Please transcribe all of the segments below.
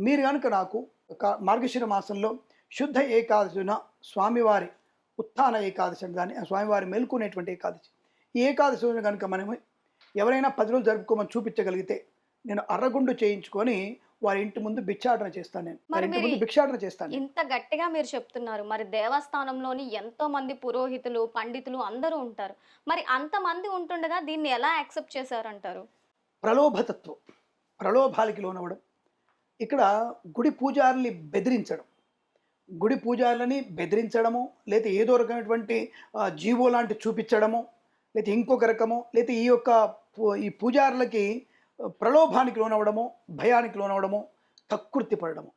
మీరు కనుక నాకు మార్గశిర మాసంలో శుద్ధ ఏకాదశిన స్వామివారి ఉత్థాన ఏకాదశి అని ఆ స్వామివారి మేల్కొనేటువంటి ఏకాదశి. ఈ ఏకాదశి రోజున కనుక మనం ఎవరైనా పది రోజులు జరుపుకోమని చూపించగలిగితే నేను అర్రగుండు చేయించుకొని వారి ఇంటి ముందు భిక్షాటన చేస్తాను నేను. వారి మరి ఇంటి మీరు ముందు భిక్షాటన చేస్తాను. ఇంత గట్టిగా మీరు చెప్తున్నారు. మరి దేవస్థానంలోని ఎంతో మంది పురోహితులు పండితులు అందరూ ఉంటారు. మరి అంతమంది ఉంటుండగా దీన్ని ఎలా యాక్సెప్ట్ చేశారంటారు? ప్రలోభతత్వం. ప్రలోభాలకి లోనవ్వడం. ఇక్కడ గుడి పూజారుల్ని బెదిరించడం. గుడి పూజారులని బెదిరించడము లేదా ఏదో రకమైనటువంటి జీవో లాంటి చూపించడము లేదా ఇంకొక రకము లేదా ఈ యొక్క పూ- ఈ పూజారులకి ప్రలోభానికి లోనవడము భయానికి లోనవ్వడము కక్కుర్తి పడడము.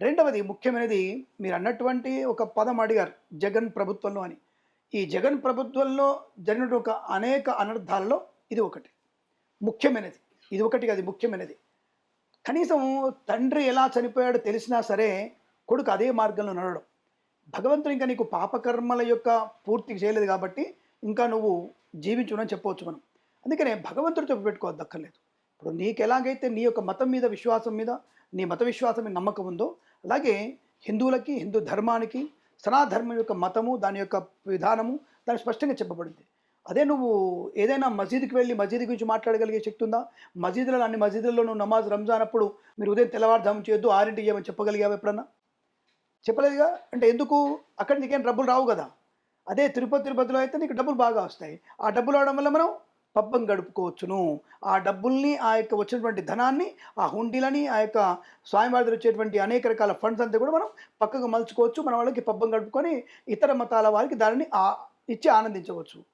రెండవది ముఖ్యమైనది మీరు అన్నటువంటి ఒక పదం అడిగారు జగన్ ప్రభుత్వంలో అని. ఈ జగన్ ప్రభుత్వంలో జరిగిన ఒక అనేక అనర్థాల్లో ఇది ఒకటి. ముఖ్యమైనది ఇది ఒకటి అది ముఖ్యమైనది. కనీసం తండ్రి ఎలా చనిపోయాడో తెలిసినా సరే కొడుకు అదే మార్గంలో నడవడం. భగవంతుడు ఇంకా నీకు పాపకర్మల యొక్క పూర్తి చేయలేదు కాబట్టి ఇంకా నువ్వు జీవించునని చెప్పవచ్చు మనం. అందుకనే భగవంతుడితో పెట్టుకోవద్దక్కర్లేదు ఇప్పుడు నీకు ఎలాగైతే నీ యొక్క మతం మీద విశ్వాసం మీద నీ మత విశ్వాసం మీద నమ్మకం ఉందో అలాగే హిందువులకి హిందూ ధర్మానికి సనాధర్మం యొక్క మతము దాని యొక్క విధానము దాని స్పష్టంగా చెప్పబడింది. అదే నువ్వు ఏదైనా మసీదుకి వెళ్ళి మసీదు గురించి మాట్లాడగలిగే శక్తి ఉందా మసీదులలో అన్ని మసీదులలో నువ్వు నమాజ్ రంజాన్ అప్పుడు మీరు ఉదయం తెల్లవారుజాము చేయొద్దు ఆరింటికి చేయమని చెప్పగలిగావు ఎప్పుడన్నా? చెప్పలేదుగా? అంటే ఎందుకు? అక్కడ నీకేం డబ్బులు రావు కదా. అదే తిరుపతి తిరుపతిలో అయితే నీకు డబ్బులు బాగా వస్తాయి. ఆ డబ్బులు రావడం వల్ల మనం పబ్బం గడుపుకోవచ్చును. ఆ డబ్బుల్ని ఆ యొక్క వచ్చినటువంటి ధనాన్ని ఆ హుండీలని ఆ యొక్క స్వామివారి దగ్గర వచ్చేటువంటి అనేక రకాల ఫండ్స్ అంతా కూడా మనం పక్కకు మలుచుకోవచ్చు. మన వాళ్ళకి పబ్బం గడుపుకొని ఇతర మతాల వారికి దానిని ఆ ఇచ్చి ఆనందించవచ్చు.